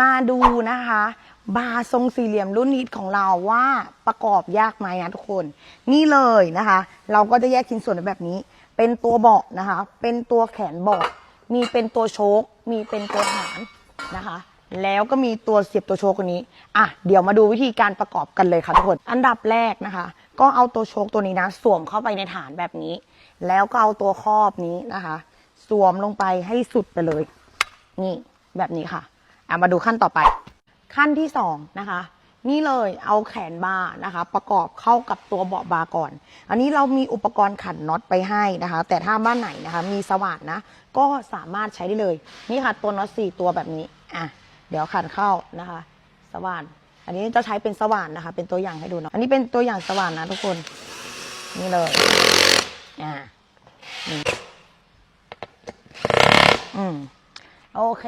มาดูนะคะ บาร์ทรงสี่เหลี่ยมรุ่นนี้ของเราว่าประกอบยากไหมนะทุกคน นี่เลยนะคะ เราก็จะแยกชิ้นส่วนแบบนี้ เป็นตัวเบาะนะคะ เป็นตัวแขนเบาะมีเป็นตัวโชคมีเป็นตัวฐานนะคะ แล้วก็มีตัวเสียบตัวโชคตัวนี้อะเดี๋ยวมาดูวิธีการประกอบกันเลยค่ะทุกคนอันดับแรกนะคะ ก็เอาตัวโชคตัวนี้นะ สวมเข้าไปในฐานแบบนี้ แล้วก็เอาตัวครอบนี้นะคะ สวมลงไปให้สุดไปเลย นี่แบบนี้ค่ะ อะมาดูขั้นต่อไป ขั้นที่สองนะคะ นี่เลยเอาแขนบาร์นะคะ ประกอบเข้ากับตัวเบาะบาร์ก่อน อันนี้เรามีอุปกรณ์ขันน็อตไปให้นะคะ แต่ถ้าบ้านไหนนะคะ มีสว่านนะ ก็สามารถใช้ได้เลย นี่ค่ะตัวน็อตสี่ตัวแบบนี้อะเดี๋ยวขันเข้านะคะ สว่าน อันนี้จะใช้เป็นสว่านนะคะ เป็นตัวอย่างให้ดูเนาะอันนี้เป็นตัวอย่างสว่านนะทุกคน นี่เลยอ่าอืม โอเค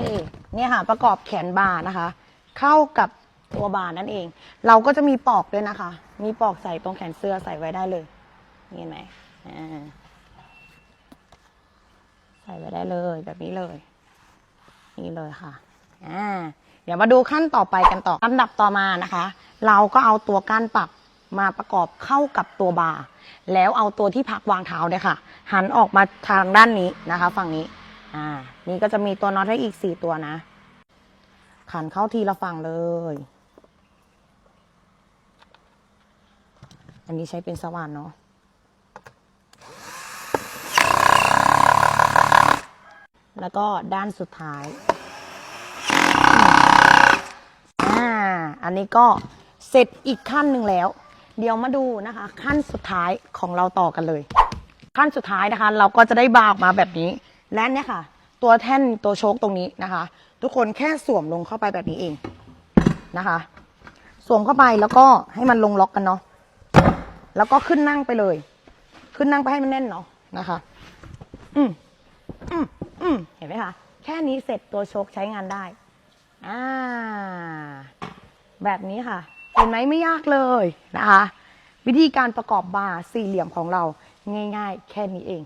เนี่ยค่ะประกอบแขนบาร์นะคะ เข้ากับตัวบาร์นั่นเอง เราก็จะมีปลอกด้วยนะคะ มีปลอกใส่ตรงแขนเสื้อใส่ไว้ได้เลยนี่เห็นไหมใส่ไว้ได้เลยแบบนี้เลย นี่เลยค่ะอ่าเดี๋ยวมาดูขั้นต่อไปกันต่อลำดับต่อมานะคะ เราก็เอาตัวก้านปรับมาประกอบเข้ากับตัวบาร์แล้วเอาตัวที่พักวางเท้าเนี่ยค่ะ หันออกมาทางด้านนี้นะคะ ฝั่งนี้ อ่า นี่ก็จะมีตัวน็อตให้อีกสี่ตัวนะ ขันเข้าทีละฝั่งเลย อันนี้ใช้เป็นสว่านเนาะแล้วก็ด้านสุดท้าย อ่า อันนี้ก็เสร็จอีกขั้นหนึ่งแล้ว เดี๋ยวมาดูนะคะ ขั้นสุดท้ายของเราต่อกันเลย ขั้นสุดท้ายนะคะ เราก็จะได้บาร์ออกมาแบบนี้ และเนี่ยค่ะ ตัวแท่นตัวโชคตรงนี้นะคะ ทุกคนแค่สวมลงเข้าไปแบบนี้เองนะคะ สวมเข้าไปแล้วก็ให้มันลงล็อกกันเนาะแล้วก็ขึ้นนั่งไปเลย ขึ้นนั่งไปให้มันแน่นเนาะนะคะ อืมอืมอืมเห็นไหมคะแค่นี้เสร็จตัวโชคใช้งานได้อ่าแบบนี้ค่ะ เห็นไหมไม่ยากเลยนะคะ วิธีการประกอบบาร์สี่เหลี่ยมของเราง่าย ๆ แค่นี้เอง